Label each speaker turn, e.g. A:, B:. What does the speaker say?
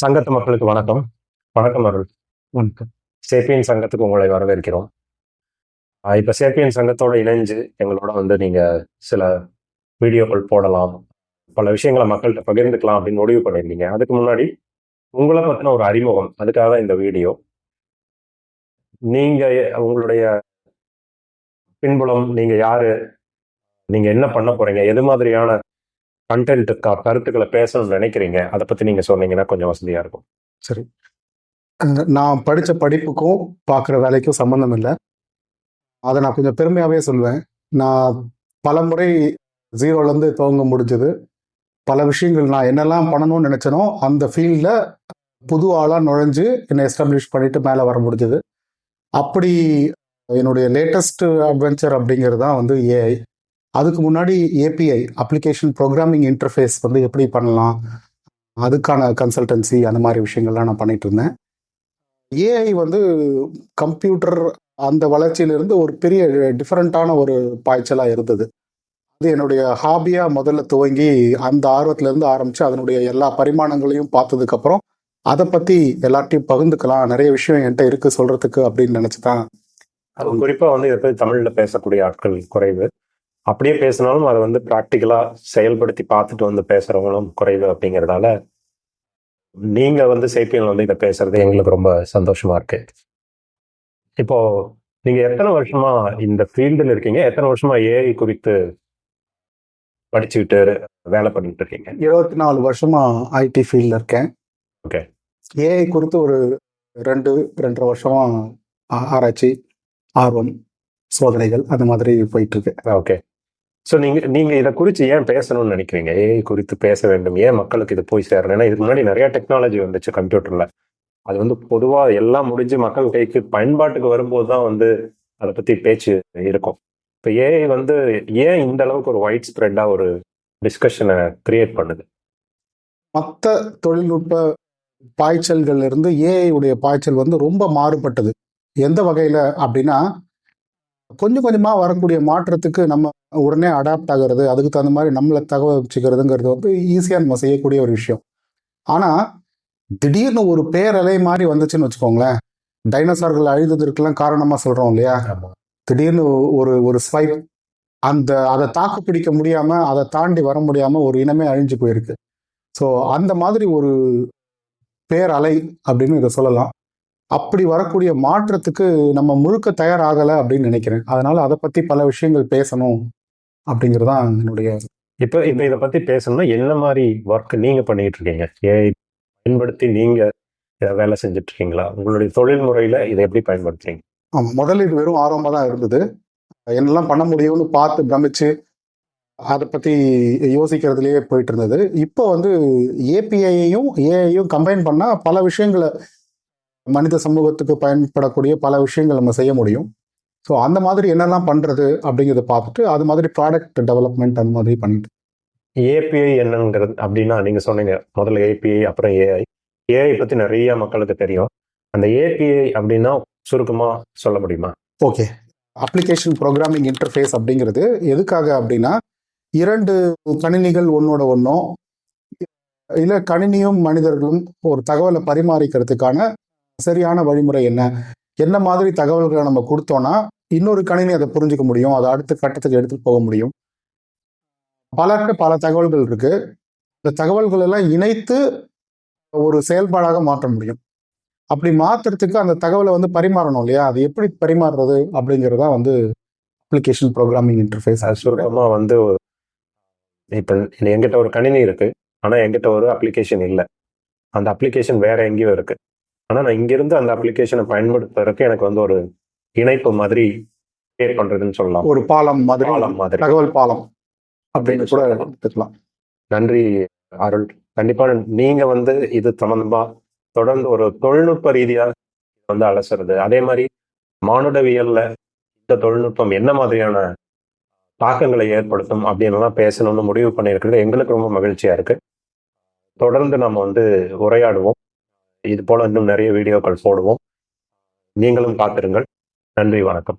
A: சங்கத்து மக்களுக்கு வணக்கம். வணக்கம் அருள்.
B: வணக்கம்.
A: சேப்பியன் சங்கத்துக்கு உங்களை வரவேற்கிறோம். இப்ப சேப்பியன் சங்கத்தோட இணைஞ்சு எங்களோட வந்து நீங்க சில வீடியோக்கள் போடலாம். பல விஷயங்களை மக்கள்கிட்ட பகிர்ந்துக்கலாம் அப்படின்னு முடிவு பண்ணியிருந்தீங்க. அதுக்கு முன்னாடி உங்களை பத்தின ஒரு அறிமுகம். அதுக்காக தான் இந்த வீடியோ. நீங்க உங்களுடைய பின்புலம் நீங்க யாரு நீங்க என்ன பண்ண போறீங்க? எது மாதிரியான கண்டென்ட் கருத்துக்களை பேசணும்னு நினைக்கிறீங்க அதை பத்தி நீங்க சொன்னீங்கன்னா கொஞ்சம் வசதியா இருக்கும்.
B: சரி. நான் படித்த படிப்புக்கும் பார்க்குற வேலைக்கும் சம்மந்தம் இல்லை. அதை நான் கொஞ்சம் பெருமையாகவே சொல்வேன் நான் பல முறை ஜீரோலேருந்து துவங்க முடிஞ்சது. பல விஷயங்கள் நான் என்னெல்லாம் பண்ணணும்னு நினச்சனோ அந்த ஃபீல்டில் புது ஆளாக நுழைஞ்சு என்னை எஸ்டாப்ளிஷ் பண்ணிட்டு மேலே வர முடிஞ்சது. அப்படி என்னுடைய லேட்டஸ்ட் அட்வென்ச்சர் அப்படிங்கிறது தான் வந்து ஏஐ அதுக்கு முன்னாடி ஏபிஐ அப்ளிகேஷன் ப்ரோக்ராமிங் இன்டர்ஃபேஸ் வந்து எப்படி பண்ணலாம்? அதுக்கான கன்சல்டன்சி அந்த மாதிரி விஷயங்கள்லாம் நான் பண்ணிட்டு இருந்தேன். ஏஐ வந்து கம்ப்யூட்டர் அந்த வளர்ச்சியிலிருந்து ஒரு பெரிய டிஃப்ரெண்ட்டான ஒரு பாய்ச்சலாக இருந்தது. அது என்னுடைய ஹாபியாக முதல்ல துவங்கி அந்த ஆர்வத்திலேருந்து ஆரம்பித்து அதனுடைய எல்லா பரிமாணங்களையும் பார்த்ததுக்கப்புறம் அதை பற்றி எல்லார்ட்டையும் பகிர்ந்துக்கலாம். நிறைய விஷயம் என்கிட்ட இருக்குது சொல்கிறதுக்கு அப்படின்னு நினச்சி தான்
A: அது குறிப்பாக வந்து இதை பற்றி தமிழில் பேசக்கூடிய ஆட்கள் குறைவு. அப்படியே பேசினாலும் அதை வந்து ப்ராக்டிக்கலா செயல்படுத்தி பார்த்துட்டு வந்து பேசுறவங்களும் குறைவு அப்படிங்கறதால நீங்க வந்து சேப்பியல் வந்து இதை பேசுறது எங்களுக்கு ரொம்ப சந்தோஷமா இருக்கு. இப்போ நீங்க எத்தனை வருஷமா இந்த ஃபீல்டில் இருக்கீங்க? எத்தனை வருஷமா ஏஐ குறித்து படிச்சுக்கிட்டு வேலை பண்ணிட்டு இருக்கீங்க?
B: இருபத்தி நாலு வருஷமாக ஐடி ஃபீல்டில் இருக்கேன்.
A: Okay.
B: ஏஐ குறித்து ஒரு ரெண்டு ரெண்டரை வருஷமா ஆராய்ச்சி ஆர்வம் சோதனைகள் அந்த மாதிரி போயிட்டு இருக்கு.
A: ஓகே ஸோ நீங்கள் நீங்கள் இதை குறித்து ஏன் பேசணும்னு நினைக்கிறீங்க? ஏஐ குறித்து பேச வேண்டும். ஏன் மக்களுக்கு இது போய் சேரணும் ஏன்னா இதுக்கு முன்னாடி நிறைய டெக்னாலஜி வந்துச்சு கம்ப்யூட்டரில் அது வந்து பொதுவாக எல்லாம் முடிஞ்சு மக்கள் கைக்கு பயன்பாட்டுக்கு வரும்போது தான் வந்து அதை பற்றி பேச்சு இருக்கும். இப்போ ஏஐ வந்து ஏன் இந்த அளவுக்கு ஒரு ஒயிட் ஸ்ப்ரெட்டாக ஒரு டிஸ்கஷனை கிரியேட் பண்ணுது?
B: மற்ற தொழில்நுட்ப பாய்ச்சல்கள்ல இருந்து ஏஐ உடைய பாய்ச்சல் வந்து ரொம்ப மாறுபட்டது. எந்த வகையில் அப்படின்னா கொஞ்சம் கொஞ்சமா வரக்கூடிய மாற்றத்துக்கு நம்ம உடனே அடாப்ட் ஆகிறது அதுக்கு தகுந்த மாதிரி நம்மளை தகவல் வச்சுக்கிறதுங்கிறது வந்து ஈஸியாக நம்ம செய்யக்கூடிய ஒரு விஷயம். ஆனா திடீர்னு ஒரு பேரலை மாதிரி வந்துச்சுன்னு வச்சுக்கோங்களேன். டைனோசார்கள் அழிந்ததற்கெல்லாம் காரணமா சொல்றோம் இல்லையா? திடீர்னு ஒரு ஒரு ஸ்வைப் அந்த அதை தாக்கு பிடிக்க முடியாம அதை தாண்டி வர முடியாம ஒரு இனமே அழிஞ்சு போயிருக்கு. ஸோ அந்த மாதிரி ஒரு பேரலை அப்படின்னு இதை சொல்லலாம். அப்படி வரக்கூடிய மாற்றத்துக்கு நம்ம முழுக்க தயாராகலை அப்படின்னு நினைக்கிறேன். அதனால அதை பத்தி பல விஷயங்கள் பேசணும் அப்படிங்கிறது தான் என்னுடைய
A: இப்போ இப்போ இதை பத்தி பேசணும்னா என்ன மாதிரி ஒர்க் நீங்க பண்ணிட்டு இருக்கீங்க? ஏஐ பயன்படுத்தி நீங்க இதை வேலை செஞ்சுட்டு இருக்கீங்களா? உங்களுடைய தொழில் முறையில இதை எப்படி பயன்படுத்துறீங்க?
B: ஆமா, முதல்ல இது வெறும் ஆர்வமாக தான் இருந்தது. என்னெல்லாம் பண்ண முடியும்னு பார்த்து பிரமிச்சு அதை பத்தி யோசிக்கிறதுலயே போயிட்டு இருந்தது. இப்போ வந்து ஏபிஐயையும் ஏஐயும் கம்பைன் பண்ணா பல விஷயங்களை மனித சமூகத்துக்கு பயன்படக்கூடிய பல விஷயங்கள் நம்ம செய்ய முடியும். ஸோ அந்த மாதிரி என்னெல்லாம் பண்றது அப்படிங்கிறத பார்த்துட்டு அது மாதிரி ப்ராடக்ட் டெவலப்மெண்ட் அந்த மாதிரி பண்ணிட்டு.
A: ஏபிஐ என்னங்கிறது அப்படின்னா நீங்க சொன்னீங்க முதல்ல ஏபிஐ அப்புறம் ஏஐ ஏஐ பத்தி நிறைய மக்களுக்கு தெரியும். அந்த ஏபிஐ அப்படின்னா சுருக்கமா சொல்ல முடியுமா?
B: ஓகே அப்ளிகேஷன் ப்ரோக்ராமிங் இன்டர்ஃபேஸ் அப்படிங்கிறது எதுக்காக அப்படின்னா இரண்டு கணினிகள் ஒன்னோட ஒன்றும் இல்லை கணினியும் மனிதர்களும் ஒரு தகவலை பரிமாறிக்கிறதுக்கான சரியான வழிமுறை என்ன? என்ன மாதிரி தகவல்களை நம்ம கொடுத்தோம்னா இன்னொரு கணினி அதை புரிஞ்சுக்க முடியும். அதை அடுத்த கட்டத்துக்கு எடுத்துகிட்டு போக முடியும். பலர்கிட்ட பல தகவல்கள் இருக்கு. இந்த தகவல்கள் எல்லாம் இணைத்து ஒரு செயல்பாடாக மாற்ற முடியும். அப்படி மாத்துறதுக்கு அந்த தகவலை வந்து பரிமாறணும் இல்லையா? அது எப்படி பரிமாறுறது அப்படிங்கிறதா வந்து அப்ளிகேஷன் ப்ரோக்ராமிங் இன்டர்ஃபேஸ்
A: சுருக்கமாக வந்து இப்போ என்கிட்ட ஒரு கணினி இருக்கு. ஆனால் என்கிட்ட ஒரு அப்ளிகேஷன் இல்லை. அந்த அப்ளிகேஷன் வேற எங்கேயோ இருக்கு. ஆனா நான் இங்கிருந்து அந்த அப்ளிகேஷனை பயன்படுத்துறதுக்கு எனக்கு வந்து ஒரு இணைப்பு மாதிரி கிரியேட் பண்றதுன்னு சொல்லலாம்.
B: ஒரு பாலம் மாதிரி
A: பாலம் மாதிரி.
B: தகவல் பாலம் அப்படின்னு கூட எடுத்துக்கலாம்.
A: நன்றி அருள். கண்டிப்பா நீங்க வந்து இது சம்பந்தமா தொடர்ந்து ஒரு தொழில்நுட்ப ரீதியா வந்து அலசுறது. அதே மாதிரி மானுடவியல்ல இந்த தொழில்நுட்பம் என்ன மாதிரியான தாக்கங்களை ஏற்படுத்தும் அப்படின்னுலாம் பேசணும்னு முடிவு பண்ணியிருக்கிறது எங்களுக்கு ரொம்ப மகிழ்ச்சியா இருக்கு. தொடர்ந்து நம்ம வந்து உரையாடுவோம். இது போல இன்னும் நிறைய வீடியோக்கள் போடுவோம். நீங்களும் காத்திருங்கள் நன்றி வணக்கம்.